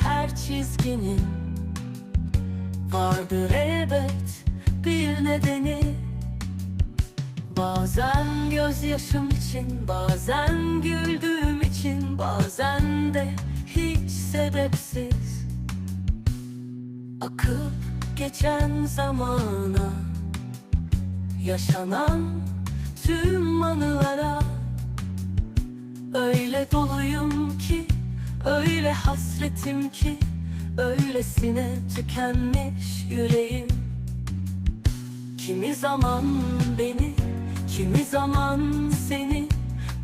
her çizginin Vardır elbet bir nedeni. Bazen gözyaşım için, bazen güldüğüm için Bazen de hiç sebepsiz Akıp geçen zamana Yaşanan tüm anılara Öyle doluyum ki, öyle hasretim ki Öylesine tükenmiş yüreğim. Kimi zaman beni, kimi zaman seni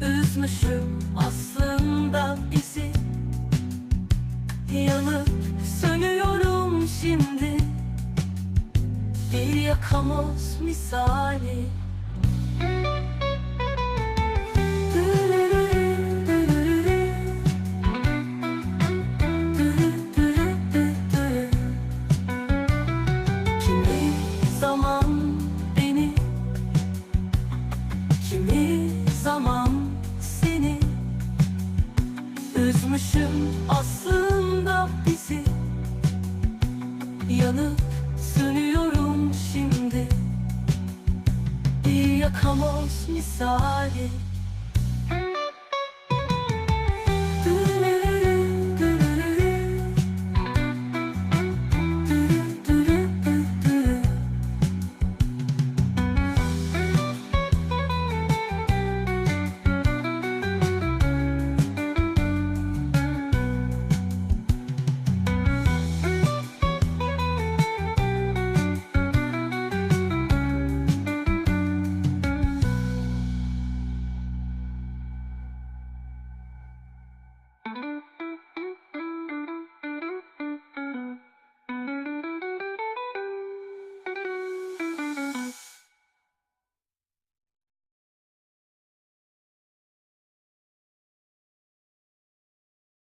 Üzmüşüm aslında bizi. Yanıp sönüyorum şimdi. Bir yakamoz misali Üzmüşüm aslında bizi. Yanıp sönüyorum şimdi. Bir yakamoz misali